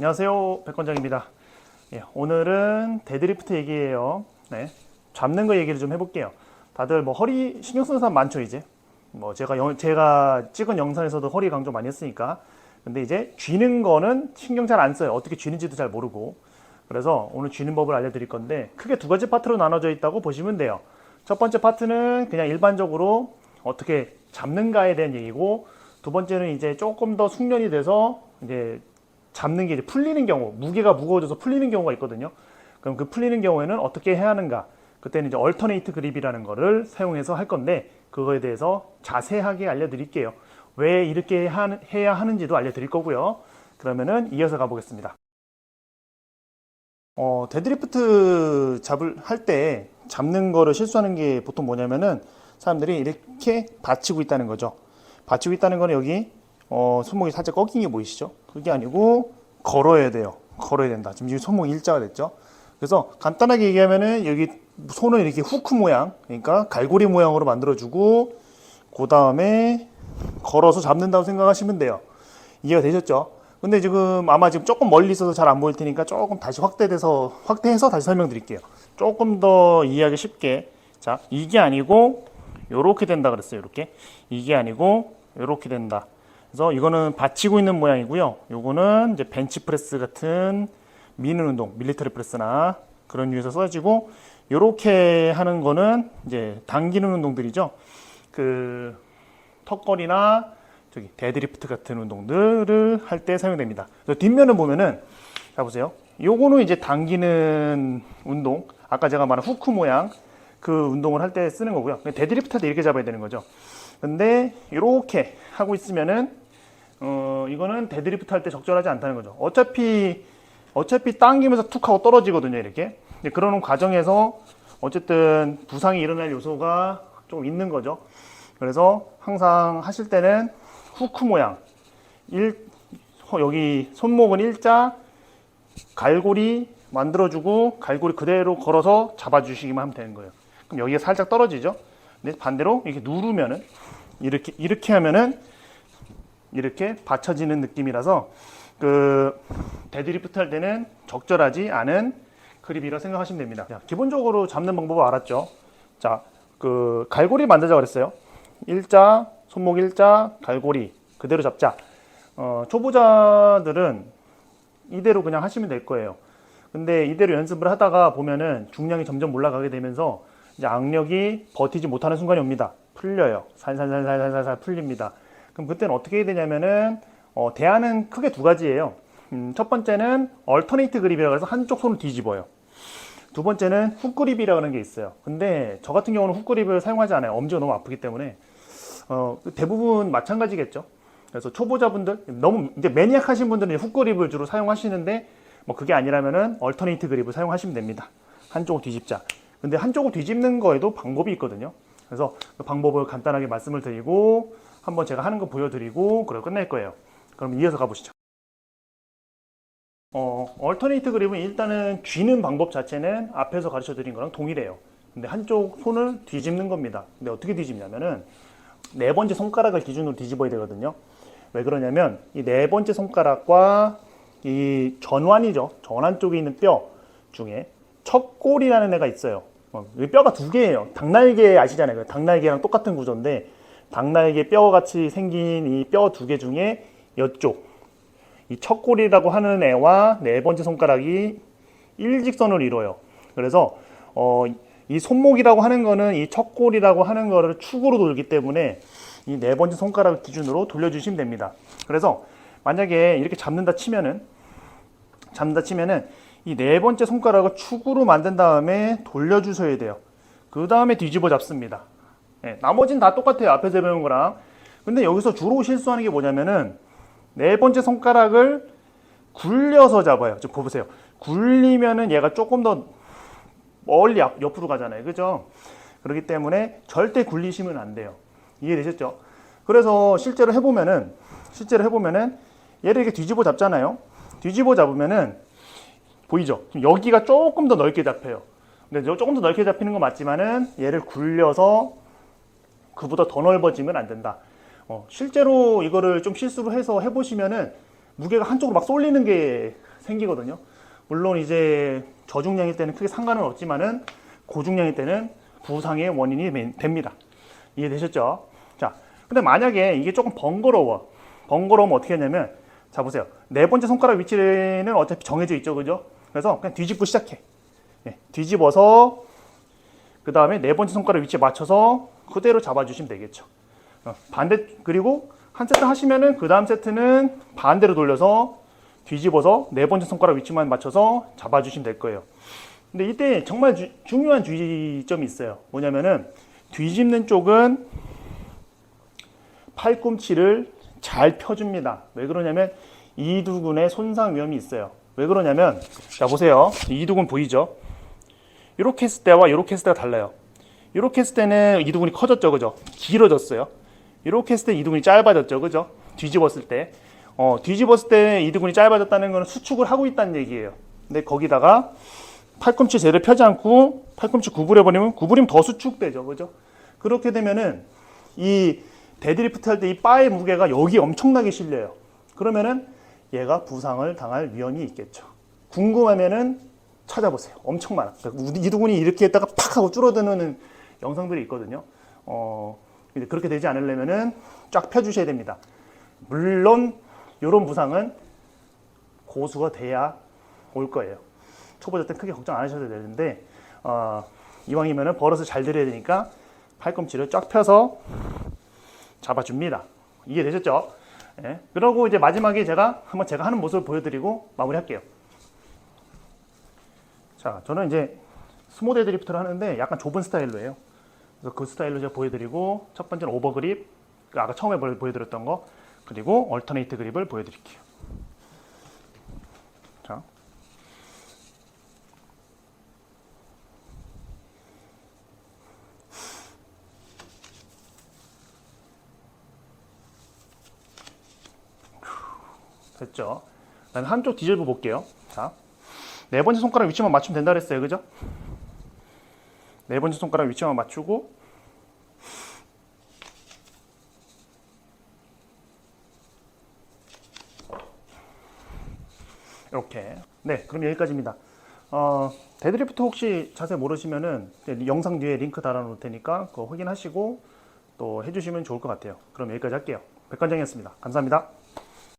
안녕하세요 백권장입니다. 예, 오늘은 데드리프트 얘기예요. 네, 잡는 거 얘기를 좀 해볼게요. 다들 뭐 허리 신경 쓰는 사람 많죠 이제? 뭐 제가 영- 제가 찍은 영상에서도 허리 강조 많이 했으니까. 근데 이제 쥐는 거는 신경 잘 안 써요. 어떻게 쥐는지도 잘 모르고. 그래서 오늘 쥐는 법을 알려드릴 건데 크게 두 가지 파트로 나눠져 있다고 보시면 돼요. 첫 번째 파트는 그냥 일반적으로 어떻게 잡는가에 대한 얘기고 두 번째는 이제 조금 더 숙련이 돼서 이제 잡는 게 이제 풀리는 경우, 무게가 무거워져서 풀리는 경우가 있거든요. 그럼 그 풀리는 경우에는 어떻게 해야 하는가? 그때는 이제 얼터네이트 그립이라는 거를 사용해서 할 건데 그거에 대해서 자세하게 알려드릴게요. 왜 이렇게 하- 해야 하는지도 알려드릴 거고요. 그러면은 이어서 가보겠습니다. 어, 데드리프트 잡을 할 때 잡는 거를 실수하는 게 보통 뭐냐면은 사람들이 이렇게 받치고 있다는 거죠. 받치고 있다는 거는 여기 어, 손목이 살짝 꺾인 게 보이시죠? 그게 아니고 걸어야 돼요. 걸어야 된다. 지금 이 손목 일자가 됐죠? 그래서 간단하게 얘기하면은 여기 손을 이렇게 후크 모양, 그러니까 갈고리 모양으로 만들어주고 그 다음에 걸어서 잡는다고 생각하시면 돼요. 이해가 되셨죠? 근데 지금 아마 지금 조금 멀리 있어서 잘 안 보일 테니까 조금 다시 확대돼서 확대해서 다시 설명드릴게요. 조금 더 이해하기 쉽게 자 이게 아니고 요렇게 된다 그랬어요. 이렇게 이게 아니고 요렇게 된다. 그래서 이거는 받치고 있는 모양이고요. 요거는 이제 벤치 프레스 같은 미는 운동, 밀리터리 프레스나 그런 류에서 써지고 요렇게 하는 거는 이제 당기는 운동들이죠. 그 턱걸이나 저기 데드리프트 같은 운동들을 할 때 사용됩니다. 그래서 뒷면을 보면은 자 보세요. 요거는 이제 당기는 운동. 아까 제가 말한 후크 모양 그 운동을 할 때 쓰는 거고요. 데드리프트 할 때 이렇게 잡아야 되는 거죠. 근데 이렇게 하고 있으면은 어 이거는 데드리프트 할 때 적절하지 않다는 거죠. 어차피 어차피 당기면서 툭 하고 떨어지거든요. 이렇게. 근데 그러는 과정에서 어쨌든 부상이 일어날 요소가 좀 있는 거죠. 그래서 항상 하실 때는 후크 모양 일 어, 여기 손목은 일자 갈고리 만들어주고 갈고리 그대로 걸어서 잡아주시기만 하면 되는 거예요. 그럼 여기가 살짝 떨어지죠. 근데 반대로 이렇게 누르면은 이렇게 이렇게 하면은 이렇게 받쳐지는 느낌이라서 그 데드리프트 할 때는 적절하지 않은 그립이라 생각하시면 됩니다. 자, 기본적으로 잡는 방법을 알았죠. 자, 그 갈고리 만들자 그랬어요. 일자, 손목 일자, 갈고리 그대로 잡자. 어, 초보자들은 이대로 그냥 하시면 될 거예요. 근데 이대로 연습을 하다가 보면은 중량이 점점 올라가게 되면서 이제 악력이 버티지 못하는 순간이 옵니다. 풀려요. 살살살살살살 풀립니다. 그럼 그때는 어떻게 해야 되냐면은 어, 대안은 크게 두 가지예요. 음, 첫 번째는 얼터네이트 그립이라고 해서 한쪽 손을 뒤집어요. 두 번째는 훅 그립이라는 게 있어요. 근데 저 같은 경우는 훅 그립을 사용하지 않아요. 엄지가 너무 아프기 때문에 어, 대부분 마찬가지겠죠. 그래서 초보자분들 너무 이제 매니악하신 분들은 훅 그립을 주로 사용하시는데 뭐 그게 아니라면은 얼터네이트 그립을 사용하시면 됩니다. 한쪽을 뒤집자. 근데 한쪽을 뒤집는 거에도 방법이 있거든요. 그래서 그 방법을 간단하게 말씀을 드리고 한번 제가 하는 거 보여드리고 그리고 끝낼 거예요. 그럼 이어서 가보시죠. 어, 얼터네이트 그립은 일단은 쥐는 방법 자체는 앞에서 가르쳐 드린 거랑 동일해요. 근데 한쪽 손을 뒤집는 겁니다. 근데 어떻게 뒤집냐면은 네 번째 손가락을 기준으로 뒤집어야 되거든요. 왜 그러냐면 이 네 번째 손가락과 이 전완이죠. 전완 쪽에 있는 뼈 중에 척골이라는 애가 있어요. 어, 이 뼈가 두 개예요. 닭날개 아시잖아요. 그 닭날개랑 똑같은 구조인데 닭날개 뼈 같이 생긴 이 뼈 두 개 중에 이쪽 이 척골이라고 하는 애와 네 번째 손가락이 일직선을 이뤄요. 그래서 어, 이 손목이라고 하는 거는 이 척골이라고 하는 거를 축으로 돌기 때문에 이 네 번째 손가락을 기준으로 돌려주시면 됩니다. 그래서 만약에 이렇게 잡는다 치면은 잡는다 치면은 이 네 번째 손가락을 축으로 만든 다음에 돌려주셔야 돼요. 그 다음에 뒤집어 잡습니다. 예, 나머지는 다 똑같아요. 앞에서 배운 거랑. 근데 여기서 주로 실수하는 게 뭐냐면은 네 번째 손가락을 굴려서 잡아요. 좀 보세요. 굴리면은 얘가 조금 더 멀리 앞, 옆으로 가잖아요. 그죠? 그렇기 때문에 절대 굴리시면 안 돼요. 이해되셨죠? 그래서 실제로 해보면은, 실제로 해보면은 얘를 이렇게 뒤집어 잡잖아요. 뒤집어 잡으면은 보이죠? 지금 여기가 조금 더 넓게 잡혀요. 근데 저 조금 더 넓게 잡히는 건 맞지만은 얘를 굴려서 그보다 더 넓어지면 안 된다. 어, 실제로 이거를 좀 실수로 해서 해보시면은 무게가 한쪽으로 막 쏠리는 게 생기거든요. 물론 이제 저중량일 때는 크게 상관은 없지만은 고중량일 때는 부상의 원인이 매- 됩니다. 이해되셨죠? 자, 근데 만약에 이게 조금 번거로워. 번거로우면 어떻게 하냐면, 자, 보세요. 네 번째 손가락 위치는 어차피 정해져 있죠. 그죠? 그래서 그냥 뒤집고 시작해. 예, 뒤집어서, 그 다음에 네 번째 손가락 위치에 맞춰서 그대로 잡아주시면 되겠죠. 어, 반대, 그리고 한 세트 하시면은 그 다음 세트는 반대로 돌려서 뒤집어서 네 번째 손가락 위치만 맞춰서 잡아주시면 될 거예요. 근데 이때 정말 주- 중요한 주의점이 있어요. 뭐냐면은 뒤집는 쪽은 팔꿈치를 잘 펴줍니다. 왜 그러냐면 이두근의 손상 위험이 있어요. 왜 그러냐면 자 보세요. 이두근 보이죠? 이렇게 했을 때와 이렇게 했을 때가 달라요. 이렇게 했을 때는 이두근이 커졌죠, 그죠? 길어졌어요. 이렇게 했을 때 이두근이 짧아졌죠, 그죠? 뒤집었을 때, 어, 뒤집었을 때 이두근이 짧아졌다는 것은 수축을 하고 있다는 얘기예요. 근데 거기다가 팔꿈치 제대로 펴지 않고 팔꿈치 구부려 버리면 구부리면 더 수축되죠, 그죠? 그렇게 되면은 이 데드리프트 할 때 이 바의 무게가 여기 엄청나게 실려요. 그러면은 얘가 부상을 당할 위험이 있겠죠. 궁금하면은 찾아보세요. 엄청 많아. 그러니까 이두근이 이렇게 했다가 팍 하고 줄어드는 영상들이 있거든요. 어, 근데 그렇게 되지 않으려면은 쫙 펴주셔야 됩니다. 물론 이런 부상은 고수가 돼야 올 거예요. 초보자 때 크게 걱정 안 하셔도 되는데 어, 이왕이면은 버릇을 잘 들여야 되니까 팔꿈치를 쫙 펴서 잡아줍니다. 이해되셨죠? 예. 그러고 이제 마지막에 제가 한번 제가 하는 모습을 보여드리고 마무리할게요. 자, 저는 이제 스모데 드리프트를 하는데 약간 좁은 스타일로 해요. 그래서 그 스타일로 제가 보여드리고 첫 번째는 오버 그립, 그 아까 처음에 보여- 보여드렸던 거, 그리고 얼터네이트 그립을 보여드릴게요. 자, 됐죠? 그다음에 한쪽 뒤집어 볼게요. 자, 네 번째 손가락 위치만 맞추면 된다 그랬어요, 그죠? 네 번째 손가락 위치만 맞추고 이렇게. 네, 그럼 여기까지입니다. 어, 데드리프트 혹시 자세 모르시면은 영상 뒤에 링크 달아 놓을 테니까 그거 확인하시고 또 해주시면 좋을 것 같아요. 그럼 여기까지 할게요. 백관장이었습니다. 감사합니다.